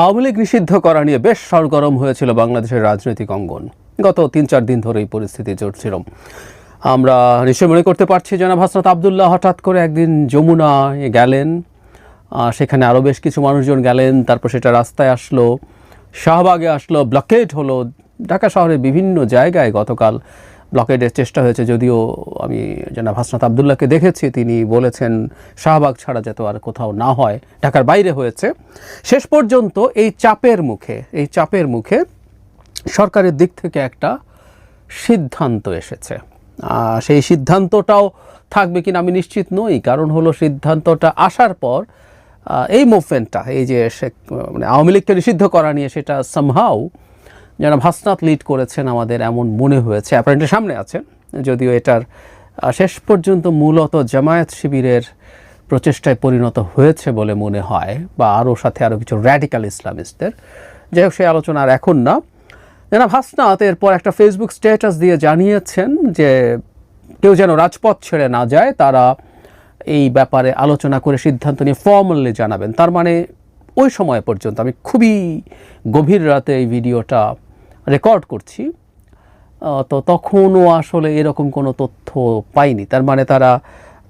আওয়ামী লীগ নিষিদ্ধ করা নিয়ে বেশ সরগরম হয়েছিল বাংলাদেশের রাজনৈতিক অঙ্গন। গত তিন চার দিন ধরে এই পরিস্থিতি চলছিল আমরা নিশ্চয় মনে করতে পারছি জনাব হাসনাত আবদুল্লাহ হঠাৎ করে একদিন যমুনায় গেলেন। সেখানে আরও বেশ কিছু মানুষজন গেলেন, তারপর সেটা রাস্তায় আসলো, শাহবাগে আসলো, ব্লকেট হলো, ঢাকা শহরের বিভিন্ন জায়গায় গতকাল ব্লকেডের চেষ্টা হয়েছে, যদিও আমি জনাব হাসনাত আবদুল্লাহকে দেখেছি, তিনি বলেছেন শাহবাগ ছাড়া যাতে আর কোথাও না হয়, ঢাকার বাইরে হয়েছে। শেষ পর্যন্ত এই চাপের মুখে, এই চাপের মুখে সরকারের দিক থেকে একটা সিদ্ধান্ত এসেছে। সেই সিদ্ধান্তটাও থাকবে কিনা আমি নিশ্চিত নই, কারণ হলো সিদ্ধান্তটা আসার পর এই মুভমেন্টটা এই যে মানে আওয়ামী লীগকে নিষিদ্ধ করা নিয়ে সেটা সামহাও যেন ভাসনাত লিড করেছেন আমাদের এমন মনে হয়েছে অ্যাপারেন্টলি সামনে আছেন, যদিও এটার শেষ পর্যন্ত মূলত জামায়াত শিবিরের প্রচেষ্টায় পরিণত হয়েছে বলে মনে হয়, বা আরও সাথে আরও কিছু র্যাডিক্যাল ইসলামিস্টদের। যাই হোক, সেই আলোচনা আর এখন না। জনাব হাসনাত এরপর একটা ফেসবুক স্ট্যাটাস দিয়ে জানিয়েছেন যে কেউ যেন রাজপথ ছেড়ে না যায়, তারা এই ব্যাপারে আলোচনা করে সিদ্ধান্ত নিয়ে ফর্মালি জানাবেন। তার মানে ওই সময় পর্যন্ত, আমি খুবই গভীর রাতে এই ভিডিওটা রেকর্ড করছি। তো তখনও আসলে এরকম কোনো তথ্য পাইনি। তার মানে তারা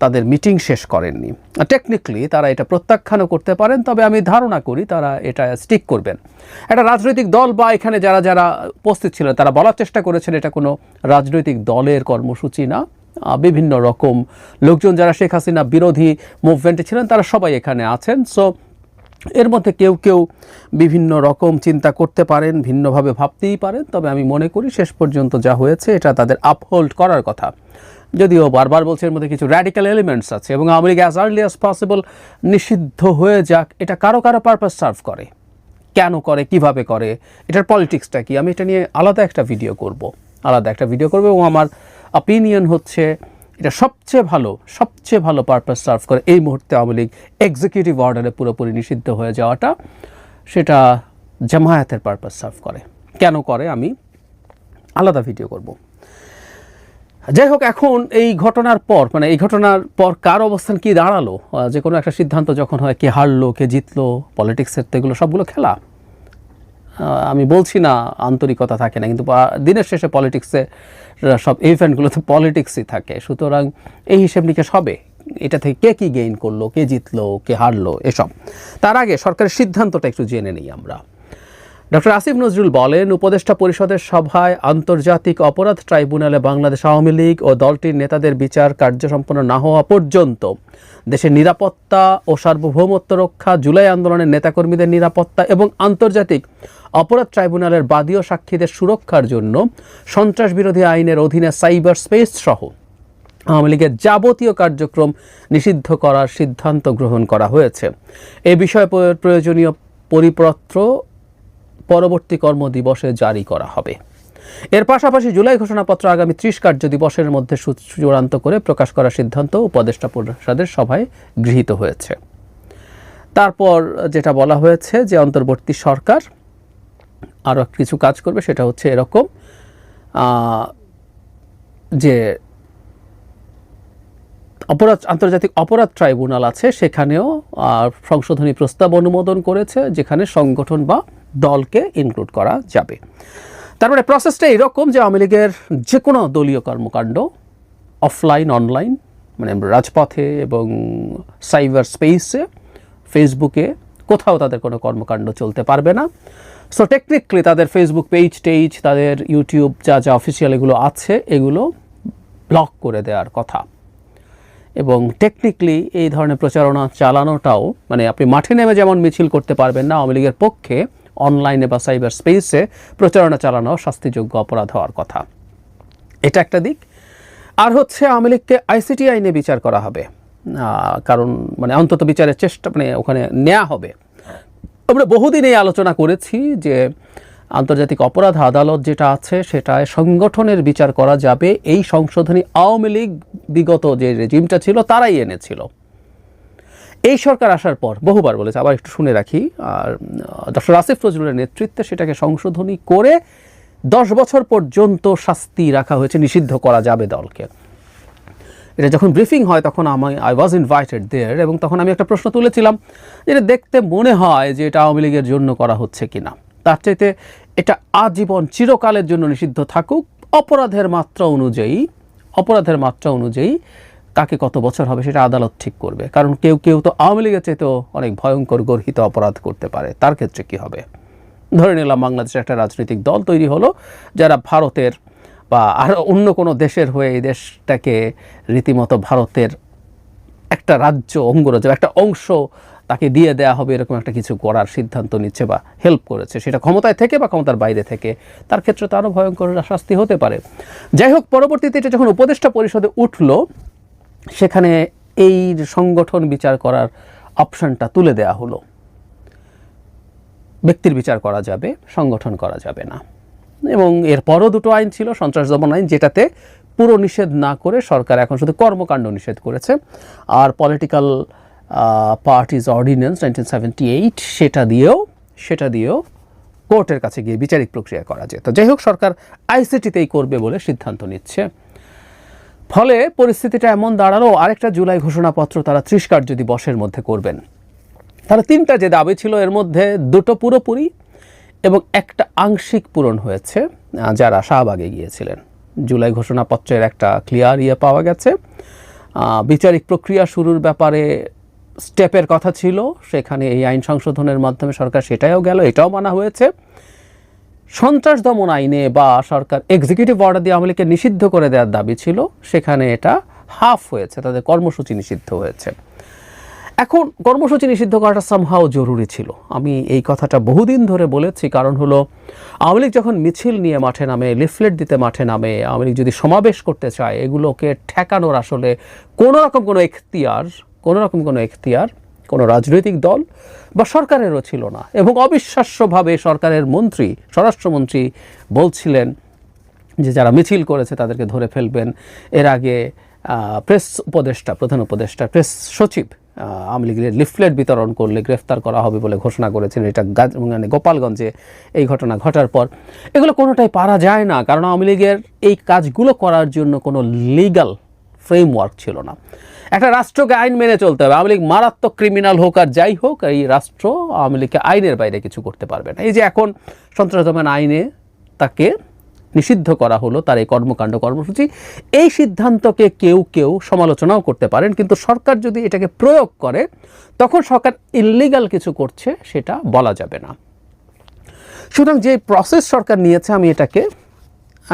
তাদের মিটিং শেষ করেননি। টেকনিক্যালি তারা এটা প্রত্যাখ্যানও করতে পারেন, তবে আমি ধারণা করি তারা এটা স্টিক করবেন। একটা রাজনৈতিক দল বা এখানে যারা যারা উপস্থিত ছিলেন, তারা বলার চেষ্টা করেছেন এটা কোনো রাজনৈতিক দলের কর্মসূচি না। বিভিন্ন রকম লোকজন, যারা শেখ হাসিনা বিরোধী মুভমেন্টে ছিলেন, তারা সবাই এখানে আছেন। সো এর মধ্যে কেউ কেউ বিভিন্ন রকম চিন্তা করতে পারেন, ভিন্নভাবে ভাবতেই পারেন, তবে আমি মনে করি শেষ পর্যন্ত যা হয়েছে এটা তাদের আপহোল্ড করার কথা। যদিও বারবার বলছে এর মধ্যে কিছু র্যাডিক্যাল এলিমেন্টস আছে এবং Awami as early as possible নিষিদ্ধ হয়ে যাক, এটা কারও কারও পারপাস সার্ভ করে। কেন করে, কীভাবে করে, এটার পলিটিক্সটা কি? আমি এটা নিয়ে আলাদা একটা ভিডিও করব। আলাদা একটা ভিডিও করব এবং আমার অপিনিয়ন হচ্ছে এটা সবচেয়ে ভালো সবচেয়ে ভালো পারপাস সার্ভ করে। এই মুহূর্তে আওয়ামী লীগ এক্সিকিউটিভ অর্ডারে পুরোপুরি নিষিদ্ধ হয়ে যাওয়াটা সেটা জামায়াতের পারপাস সার্ভ করে। কেন করে? আমি আলাদা ভিডিও করব। যাই হোক, এখন এই ঘটনার পর মানে এই ঘটনার পর কার অবস্থান কি দাঁড়াল? যে কোনো একটা সিদ্ধান্ত যখন হয়, কে হারলো, কে জিতলো পলিটিক্সের তো এগুলো সবগুলো খেলা। আমি বলছি না আন্তরিকতা থাকে না, কিন্তু দিনের শেষে পলিটিক্সে সব ইভেন্টগুলো তো পলিটিক্সই থাকে। সুতরাং এই হিসেব নিকেশ হবে। এটা থেকে কে কী গেইন করল, কে জিতলো, কে হারলো, এসব। তার আগে সরকারের সিদ্ধান্তটা একটু জেনে নিই আমরা। ডক্টর আসিফ নজরুল বলেন, উপদেষ্টা পরিষদের সভায় আন্তর্জাতিক অপরাধ ট্রাইব্যুনালে বাংলাদেশ আওয়ামী লীগ ও দলটির নেতাদের বিচার কার্য সম্পন্ন না হওয়া পর্যন্ত। দেশের নিরাপত্তা ও সার্বভৌমত্ব রক্ষা, জুলাই আন্দোলনের নেতাকর্মীদের নিরাপত্তা এবং আন্তর্জাতিক অপরাধ ট্রাইব্যুনালের বাদী ও সাক্ষীদের সুরক্ষার জন্য সন্ত্রাস বিরোধী আইনের অধীনে সাইবার স্পেস সহ আওয়ামী লীগের যাবতীয় কার্যক্রম নিষিদ্ধ করার সিদ্ধান্ত গ্রহণ করা হয়েছে। এ বিষয়ে প্র- প্রয়োজনীয় পরিপত্র পরবর্তী কর্মদিবসে জারি করা হবে। এর পাশাপাশি জুলাই ঘোষণাপত্র আগামী ত্রিশ কার্য দিবসের মধ্যে চূড়ান্ত করে প্রকাশ করার সিদ্ধান্ত উপদেষ্টা পরিষদের সভায় গৃহীত হয়েছে। তারপর যেটা বলা হয়েছে যে অন্তর্বর্তী সরকার আরও কিছু কাজ করবে, সেটা হচ্ছে এরকম যে অপরাধ, আন্তর্জাতিক অপরাধ ট্রাইব্যুনাল আছে, সেখানেও সংশোধনী প্রস্তাব অনুমোদন করেছে, যেখানে সংগঠন বা দলকে ইনক্লুড করা যাবে। তারপরে প্রসেসটা এরকম যে আওয়ামী লীগের যে কোনো দলীয় কর্মকাণ্ড অফলাইন অনলাইন মানে রাজপথে এবং সাইবার স্পেসে ফেসবুকে কোথাও তাদের কোনো কর্মকাণ্ড চলতে পারবে না। সো টেকনিক্যালি তাদের ফেসবুক পেজ টেজ, তাদের ইউটিউব যা যা অফিসিয়াল এগুলো আছে, এগুলো ব্লক করে দেওয়ার কথা। এবং টেকনিক্যালি এই ধরনের প্রচারণা চালানোটাও মানে আপনি মাঠে নেমে যেমন মিছিল করতে পারবেন না আওয়ামী লীগের পক্ষে অনলাইনে বা সাইবার স্পেসে প্রচারণা চালানো শাস্তিযোগ্য অপরাধ হওয়ার কথা। এটা একটা দিক। আর হচ্ছে আওয়ামী লীগকে আইসিটি আইনে বিচার করা হবে। কারণ মানে অন্তত বিচারের চেষ্টা মানে ওখানে নেওয়া হবে। আমরা বহুদিন এই আলোচনা করেছি যে আন্তর্জাতিক অপরাধ আদালত যেটা আছে সেটায় সংগঠনের বিচার করা যাবে। এই সংশোধনী আওয়ামী লীগ বিগত যে রেজিমটা ছিল তারাই এনেছিল। এই সরকার আসার পর বহুবার বলেছে, আবার একটু শুনে রাখি, আর ডক্টর আসিফ নজরুলের নেতৃত্বে সেটাকে সংশোধনী করে দশ বছর পর্যন্ত শাস্তি রাখা হয়েছে, নিষিদ্ধ করা যাবে দলকে। এটা যখন ব্রিফিং হয় তখন আমি আই ওয়াজ ইনভাইটেড দেয়ার এবং তখন আমি একটা প্রশ্ন তুলেছিলাম যে এটা দেখতে মনে হয় যে এটা আওয়ামী লীগের জন্য করা হচ্ছে কিনা। তার চাইতে এটা আজীবন চিরকালের জন্য নিষিদ্ধ থাকুক, অপরাধের মাত্রা অনুযায়ী, অপরাধের মাত্রা অনুযায়ী কাকে কত বছর হবে সেটা আদালত ঠিক করবে। কারণ কেউ কেউ তো আওয়ামী লীগের চাইতেও অনেক ভয়ঙ্কর, গর্হিত অপরাধ করতে পারে। তার ক্ষেত্রে কি হবে? ধরে নিলাম বাংলাদেশের একটা রাজনৈতিক দল তৈরি হলো, যারা ভারতের বা আর অন্য কোনো দেশের হয়ে এই দেশটাকে রীতিমতো ভারতের একটা রাজ্য অঙ্গরাজ্য একটা অংশ তাকে দিয়ে দেয়া হবে, এরকম একটা কিছু করার সিদ্ধান্ত নিচ্ছে বা হেল্প করেছে। সেটা ক্ষমতায় থেকে বা ক্ষমতার বাইরে থেকে, তার ক্ষেত্রে তো আরও ভয়ঙ্কর শাস্তি হতে পারে। যাই হোক, পরবর্তীতে এটা যখন উপদেষ্টা পরিষদে উঠল সেখানে এই সংগঠন বিচার করার অপশনটা তুলে দেয়া হলো। ব্যক্তির বিচার করা যাবে, সংগঠন করা যাবে না। এবং এরপরও দুটো আইন ছিল, সন্ত্রাস দমন আইন, যেটাতে পুরো নিষেধ না করে সরকার এখন শুধু কর্মকাণ্ড নিষেধ করেছে। আর political parties ordinance nineteen seventy eight সেটা দিয়েও সেটা দিয়েও কোর্টের কাছে গিয়ে বিচারিক প্রক্রিয়া করা যেত। যাই হোক, সরকার আইসিটিতেই করবে বলে সিদ্ধান্ত নিচ্ছে। ফলে পরিস্থিতিটা এমন দাঁড়াল, আরেকটা জুলাই ঘোষণাপত্র তারা ত্রিশ কার্য দিবসের মধ্যে করবেন। তারা তিনটা যে দাবি ছিল, এর মধ্যে দুটো পুরোপুরি এবং একটা আংশিক পূরণ হয়েছে যারা শাহবাগে গিয়েছিলেন। জুলাই ঘোষণাপত্রের একটা ক্লিয়ার ইয়ে পাওয়া গেছে। বিচারিক প্রক্রিয়া শুরুর ব্যাপারে স্টেপের কথা ছিল, সেখানে এই আইন সংশোধনের মাধ্যমে সরকার সেটাও গেল, এটাও মানা হয়েছে। সন্ত্রাস দমন আইনে বা সরকার এক্সিকিউটিভ অর্ডার দিয়ে আওয়ামী লীগকে নিষিদ্ধ করে দেওয়ার দাবি ছিল, সেখানে এটা হাফ হয়েছে, তাদের কর্মসূচি নিষিদ্ধ হয়েছে। এখন কর্মসূচি নিষিদ্ধ করাটা সামহাও জরুরি ছিল। আমি এই কথাটা বহুদিন ধরে বলেছি, কারণ হলো আওয়ামী লীগ যখন মিছিল নিয়ে মাঠে নামে লিফলেট দিতে মাঠে নামে, আওয়ামী লীগ যদি সমাবেশ করতে চায়, এগুলোকে ঠেকানোর আসলে কোনো রকম কোনো এখতিয়ার কোনো রকম কোনো এখতিয়ার কোনো রাজনৈতিক দল বা সরকারেরও ছিল না। এবং অবিশ্বাস্যভাবে সরকারের মন্ত্রী, স্বরাষ্ট্রমন্ত্রী বলছিলেন যে যারা মিছিল করেছে তাদেরকে ধরে ফেলবেন। এর আগে প্রেস উপদেষ্টা, প্রধান উপদেষ্টা, প্রেস সচিব আওয়ামী লীগের লিফলেট বিতরণ করলে গ্রেফতার করা হবে বলে ঘোষণা করেছেন এটা মানে গোপালগঞ্জে এই ঘটনা ঘটার পর। এগুলো কোনোটাই পারা যায় না, কারণ আওয়ামী লীগের এই কাজগুলো করার জন্য কোনো লিগ্যাল ফ্রেমওয়ার্ক ছিল না। একটা রাষ্ট্রকে আইন মেনে চলতে হবে। আওয়ামী মারাত্মক ক্রিমিনাল হোক আর যাই হোক, এই রাষ্ট্র আওয়ামী আইনের বাইরে কিছু করতে পারবে না। এই যে এখন সন্ত্রাস দমন আইনে তাকে নিষিদ্ধ করা হলো, তার এই কর্মকাণ্ড, কর্মসূচি, এই সিদ্ধান্তকে কেউ কেউ সমালোচনাও করতে পারেন। কিন্তু সরকার যদি এটাকে প্রয়োগ করে, তখন সরকার ইল্লিগাল কিছু করছে সেটা বলা যাবে না। সুতরাং যে প্রসেস সরকার নিয়েছে, আমি এটাকে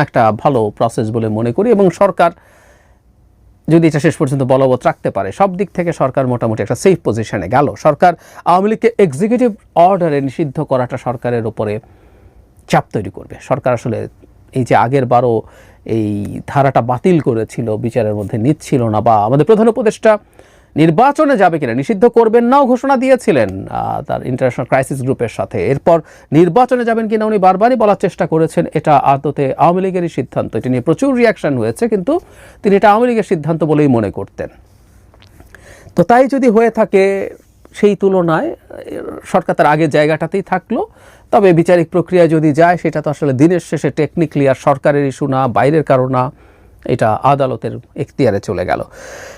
একটা ভালো প্রসেস বলে মনে করি এবং সরকার যদি এটা শেষ পর্যন্ত বলবৎ রাখতে পারে, সব দিক থেকে সরকার মোটামুটি একটা সেফ পজিশনে গেল। সরকার আওয়ামী লীগকে এক্সিকিউটিভ অর্ডারে নিষিদ্ধ করাটা সরকারের উপরে চাপ তৈরি করবে। সরকার আসলে এই যে আগের বারও এই ধারাটা বাতিল করেছিল, বিচারের মধ্যে নিচ্ছিল না বা আমাদের প্রধান উপদেষ্টা নির্বাচনে যাবে কিনা নিষিদ্ধ করবেন নাও ঘোষণা দিয়েছিলেন তার ইন্টারন্যাশনাল ক্রাইসিস গ্রুপের সাথে। এরপর নির্বাচনে যাবেন কিনা উনি বারবারই বলার চেষ্টা করেছেন, এটা আদতে আওয়ামী লীগেরই সিদ্ধান্ত। এটি নিয়ে প্রচুর রিয়াকশন হয়েছে, কিন্তু তিনি এটা আওয়ামী লীগের সিদ্ধান্ত বলেই মনে করতেন। তো তাই যদি হয়ে থাকে সেই তুলনায়, সরকার তার আগের জায়গাটাতেই থাকল, তবে বিচারিক প্রক্রিয়া যদি যায়, সেটা তো আসলে দিনের শেষে টেকনিক্যালি আর সরকারের ইস্যু না, বাইরের কারণ না। এটা আদালতের এখতিয়ারে চলে গেল।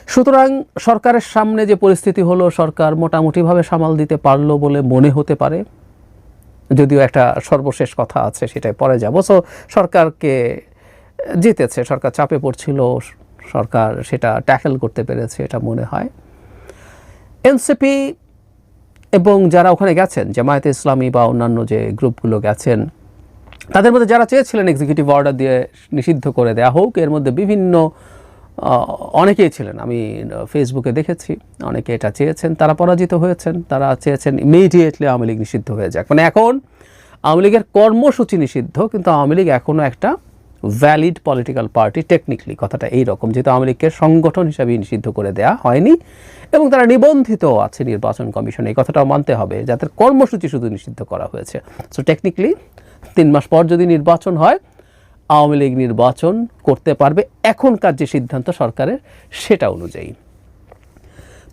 সুতরাং সরকারের সামনে যে পরিস্থিতি হলো, সরকার মোটামুটিভাবে সামাল দিতে পারল বলে মনে হতে পারে। যদিও একটা সর্বশেষ কথা আছে, সেটাই পরে যাব। সো সরকারকে জিতেছে, সরকার চাপে পড়ছিল, সরকার সেটা ট্যাকেল করতে পেরেছে, এটা মনে হয়। এনসিপি এবং যারা ওখানে গেছেন, জামায়াতে ইসলামী বা অন্যান্য যে গ্রুপগুলো গেছেন তাদের মধ্যে যারা চেয়েছিলেন এক্সিকিউটিভ অর্ডার দিয়ে নিষিদ্ধ করে দেওয়া হোক, এর মধ্যে বিভিন্ন অনেকেই ছিলেন। আমি ফেসবুকে দেখেছি, অনেকে এটা চেয়েছেন, তারা পরাজিত হয়েছেন, তারা চেয়েছেন ইমিডিয়েটলি আওয়ামী লীগ নিষিদ্ধ হয়ে যাক। মানে এখন আওয়ামী লীগের কর্মসূচি নিষিদ্ধ, কিন্তু আওয়ামী লীগ এখনও একটা ভ্যালিড পলিটিক্যাল পার্টি টেকনিক্যালি কথাটা এই রকম যেহেতু আওয়ামী লীগকে সংগঠন হিসাবে নিষিদ্ধ করে দেওয়া হয়নি, এবং তারা নিবন্ধিত আছে নির্বাচন কমিশনে। এই কথাটাও মানতে হবে, যাদের কর্মসূচি শুধু নিষিদ্ধ করা হয়েছে। সো টেকনিক্যালি তিন মাস পর যদি নির্বাচন হয়, আওয়ামী লীগ নির্বাচন করতে পারবে। এখনকার যে সিদ্ধান্ত সরকারের, সেটা অনুযায়ী।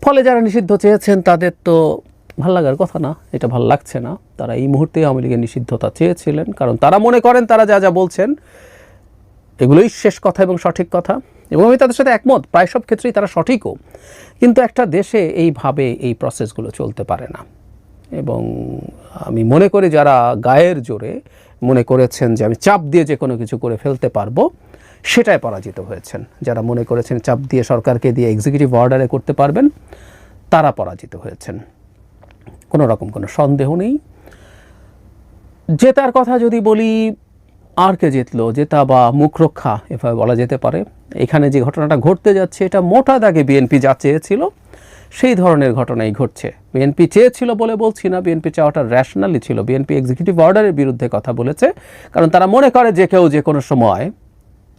ফলে যারা নিষিদ্ধ চেয়েছেন, তাদের তো ভালো লাগার কথা না, এটা ভালো লাগছে না। তারা এই মুহূর্তে আওয়ামী লীগের নিষিদ্ধতা চেয়েছিলেন। কারণ তারা মনে করেন, তারা যা যা বলছেন, এগুলোই শেষ কথা এবং সঠিক কথা। এবং আমি তাদের সাথে একমত, প্রায় সব ক্ষেত্রেই তারা সঠিকও। কিন্তু একটা দেশে এইভাবে এই প্রসেসগুলো চলতে পারে না। এবং আমি মনে করি যারা গায়ের জোরে মনে করেছেন যে আমি চাপ দিয়ে যে কোনো কিছু করে ফেলতে পারব, সেটাই পরাজিত হয়েছেন। যারা মনে করেছেন চাপ দিয়ে সরকারকে দিয়ে এক্সিকিউটিভ অর্ডারে করতে পারবেন, তারা পরাজিত হয়েছেন। কোনো রকম কোনো সন্দেহ নেই। জেতার কথা যদি বলি, আর কে জিতলো? জেতা বা মুখ রক্ষা, এভাবে বলা যেতে পারে। এখানে যে ঘটনাটা ঘটতে যাচ্ছে, এটা মোটা দাগে বিএনপি যা চেয়েছিল সেই ধরনের ঘটনাই ঘটছে। বিএনপি চেয়েছিল বলে বলছি না, বিএনপি চাওয়াটা র্যাশনালি ছিল। বিএনপি এক্সিকিউটিভ অর্ডারের বিরুদ্ধে কথা বলেছে, কারণ তারা মনে করে যে কেউ যে কোনো সময়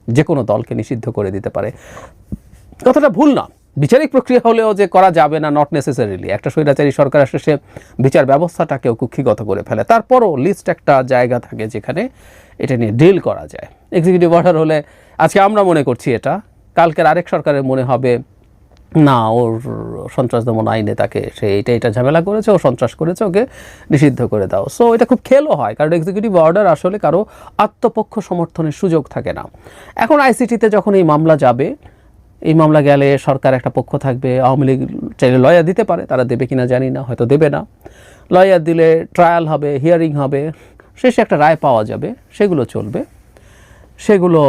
যে কোনো দলকে নিষিদ্ধ করে দিতে পারে। কথাটা ভুল না। বিচারিক প্রক্রিয়া হলেও যে করা যাবে না নট নেসেসারিলি একটা স্বৈরাচারী সরকার আসলে সে বিচার ব্যবস্থাটাকেও কুক্ষিগত করে ফেলে। তারপরও লিস্ট একটা জায়গা থাকে যেখানে এটা নিয়ে ডিল করা যায়। এক্সিকিউটিভ অর্ডার হলে আজকে আমরা মনে করছি এটা। কালকের আরেক সরকারের মনে হবে না, ওর সন্ত্রাস দমন আইনে তাকে সে এটা এটা ঝামেলা করেছে, ও সন্ত্রাস করেছে, ওকে নিষিদ্ধ করে দাও। সো এটা খুব খেলও হয়, কারণ এক্সিকিউটিভ অর্ডার আসলে কারও আত্মপক্ষ সমর্থনের সুযোগ থাকে না। এখন আইসিটিতে যখন এই মামলা যাবে, এই মামলা গেলে সরকার একটা পক্ষ থাকবে, আওয়ামী লীগ চাইলে লয়ার দিতে পারে, তারা দেবে কিনা জানি না, হয়তো দেবে না। লয়ার দিলে ট্রায়াল হবে হিয়ারিং হবে, শেষে একটা রায় পাওয়া যাবে, সেগুলো চলবে। সেগুলো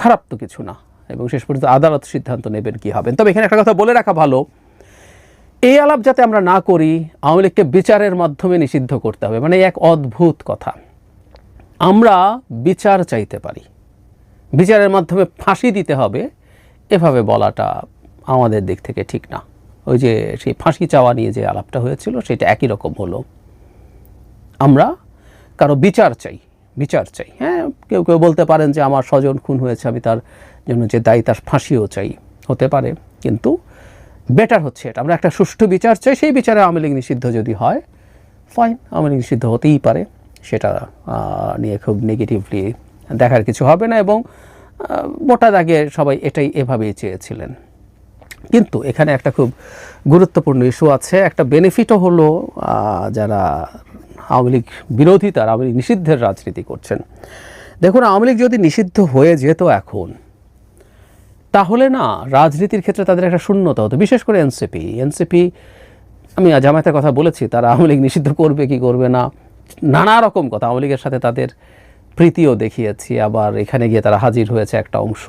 খারাপ তো কিছু না। এবং শেষ পর্যন্ত আদালত সিদ্ধান্ত নেবেন কি হবেন তবে এখানে একটা কথা বলে রাখা ভালো, এই আলাপ যাতে আমরা না করি, আওয়ামী লীগকে বিচারের মাধ্যমে নিষিদ্ধ করতে হবে। মানে এক অদ্ভুত কথা। আমরা বিচার চাইতে পারি। বিচারের মাধ্যমে ফাঁসি দিতে হবে, এভাবে বলাটা আমাদের দিক থেকে ঠিক না। ওই যে সেই ফাঁসি চাওয়া নিয়ে যে আলাপটা হয়েছিল, সেটা একই রকম হলো। আমরা কারও বিচার চাই বিচার চাই। হ্যাঁ কেউ কেউ বলতে পারেন যে আমার স্বজন খুন হয়েছে, আমি তার জন্য যে দায়ী তার ফাঁসিও চাই, হতে পারে। কিন্তু বেটার হচ্ছে এটা। আমরা একটা সুষ্ঠু বিচার চাই, সেই বিচারে আওয়ামী লীগ নিষিদ্ধ যদি হয় ফাইন আওয়ামী লীগ নিষিদ্ধ হতেই পারে। সেটা নিয়ে খুব নেগেটিভলি দেখার কিছু হবে না এবং মোটা দাগে সবাই এটাই এভাবেই চেয়েছিলেন। কিন্তু এখানে একটা খুব গুরুত্বপূর্ণ ইস্যু আছে। একটা বেনিফিটও হলো যারা আওয়ামী লীগ বিরোধী, তারা আওয়ামী লীগ নিষিদ্ধের রাজনীতি করছেন। দেখুন, আওয়ামী লীগ যদি নিষিদ্ধ হয়ে যেত এখন তাহলে না, রাজনীতির ক্ষেত্রে তাদের একটা শূন্যতা হতো, বিশেষ করে এনসিপি। এনসিপি, আমি জামায়াতের কথা বলেছি, তারা আওয়ামী লীগ নিষিদ্ধ করবে কি করবে না, নানা রকম কথা আওয়ামী লীগের সাথে তাদের প্রীতিও দেখিয়েছি, আবার এখানে গিয়ে তারা হাজির হয়েছে একটা অংশ।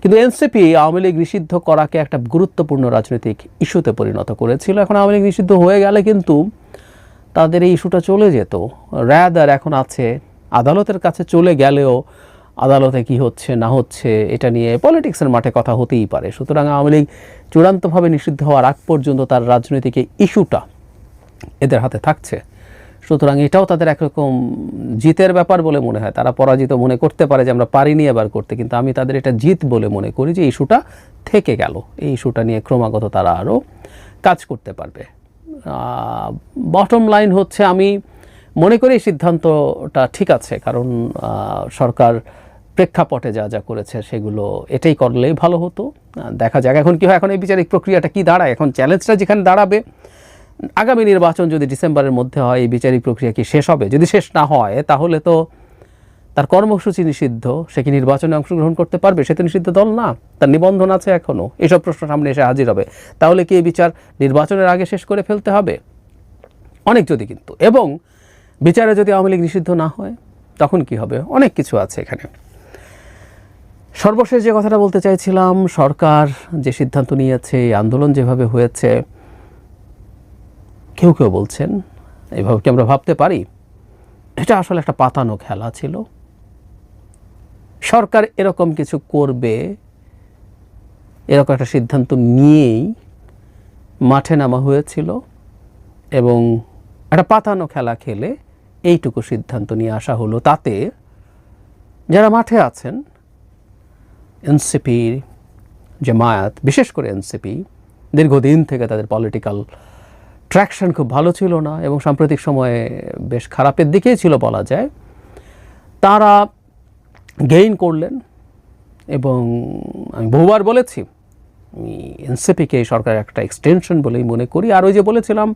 কিন্তু এনসিপি আওয়ামী লীগ নিষিদ্ধ করাকে একটা গুরুত্বপূর্ণ রাজনৈতিক ইস্যুতে পরিণত করেছিল। এখন আওয়ামী লীগ নিষিদ্ধ হয়ে গেলে কিন্তু তাদের এই ইস্যুটা চলে যেত। র্যাদার এখন আছে, আদালতের কাছে চলে গেলেও আদালতে কি হচ্ছে, না হচ্ছে, এটা নিয়ে পলিটিক্সের মাঠে কথা হতেই পারে। সুতরাং আওয়ামী লীগ চূড়ান্তভাবে নিষিদ্ধ হওয়ার আগ পর্যন্ত তার রাজনৈতিক ইস্যুটা এদের হাতে থাকছে। সুতরাং এটাও তাদের একরকম জিতের ব্যাপার বলে মনে হয়। তারা পরাজিত মনে করতে পারে যে আমরা পারিনি এবার করতে, কিন্তু আমি তাদের এটা জিত বলে মনে করি যে ইস্যুটা থেকে গেল। এই ইস্যুটা নিয়ে ক্রমাগত তারা আরও কাজ করতে পারবে। বটম লাইন হচ্ছে আমি মনে করি সিদ্ধান্তটা ঠিক আছে, কারণ সরকার প্রেক্ষাপটে যা যা করেছে সেগুলো এটাই করলেই ভালো হতো। দেখা যাক এখন কি হয়, এখন এই বিচারিক প্রক্রিয়াটা কি দাঁড়ায়? এখন চ্যালেঞ্জটা যেখানে দাঁড়াবে, আগামী নির্বাচন যদি ডিসেম্বরের মধ্যে হয়, এই বিচারিক প্রক্রিয়া কি শেষ হবে? যদি শেষ না হয়, তাহলে তো তার কর্মসূচি নিষিদ্ধ, সে কি নির্বাচনে অংশগ্রহণ করতে পারবে? সে তো নিষিদ্ধ দল না, তার নিবন্ধন আছে এখনও এসব প্রশ্ন সামনে এসে হাজির হবে। তাহলে কি এই বিচার নির্বাচনের আগে শেষ করে ফেলতে হবে? অনেক যদি কিন্তু। এবং বিচারে যদি আওয়ামী লীগ নিষিদ্ধ না হয়, তখন কি হবে? অনেক কিছু আছে এখানে। সর্বশেষ যে কথাটা বলতে চাইছিলাম, সরকার যে সিদ্ধান্ত নিয়েছে, এই আন্দোলন যেভাবে হয়েছে, কেউ কেউ বলছেন, এভাবে কি আমরা ভাবতে পারি? এটা আসলে একটা পাতানো খেলা ছিল। সরকার এরকম কিছু করবে, এরকম একটা সিদ্ধান্ত নিয়েই মাঠে নামা হয়েছিল এবং একটা পাতানো খেলা খেলে এইটুকু সিদ্ধান্ত নিয়ে আসা হলো। তাতে যারা মাঠে আছেন এনসিপি জামায়াত, বিশেষ করে এনসিপি, দীর্ঘদিন থেকে তাদের পলিটিক্যাল ট্র্যাকশন খুব ভালো ছিল না এবং সাম্প্রতিক সময়ে বেশ খারাপের দিকেই ছিল বলা যায়। তারা গেইন করলেন এবং আমি বহুবার বলেছি, আমি এনসিপিকে সরকার একটা এক্সটেনশন বলেই মনে করি। আর ওই যে বলেছিলাম,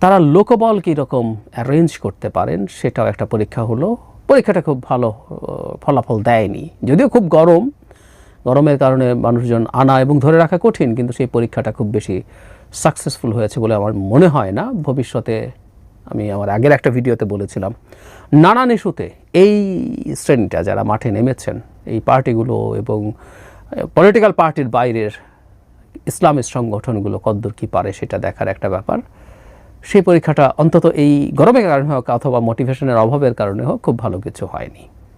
তারা লোকবল কীরকম অ্যারেঞ্জ করতে পারেন সেটাও একটা পরীক্ষা হলো। পরীক্ষাটা খুব ভালো ফলাফল দেয়নি। যদিও খুব গরম, গরমের কারণে মানুষজন আনা এবং ধরে রাখা কঠিন, কিন্তু সেই পরীক্ষাটা খুব বেশি সাকসেসফুল হয়েছে বলে আমার মনে হয় না। ভবিষ্যতে আমি আমার আগের একটা ভিডিওতে বলেছিলাম, নানান ইস্যুতে এই শ্রেণীটা যারা মাঠে নেমেছেন, এই পার্টিগুলো এবং পলিটিক্যাল পার্টির বাইরের ইসলামিক সংগঠনগুলো কদ্দূর কী পারে সেটা দেখার একটা ব্যাপার। সেই পরীক্ষাটা অন্তত এই গরমের কারণে হোক অথবা মোটিভেশনের অভাবের কারণে হোক খুব ভালো কিছু হয়নি।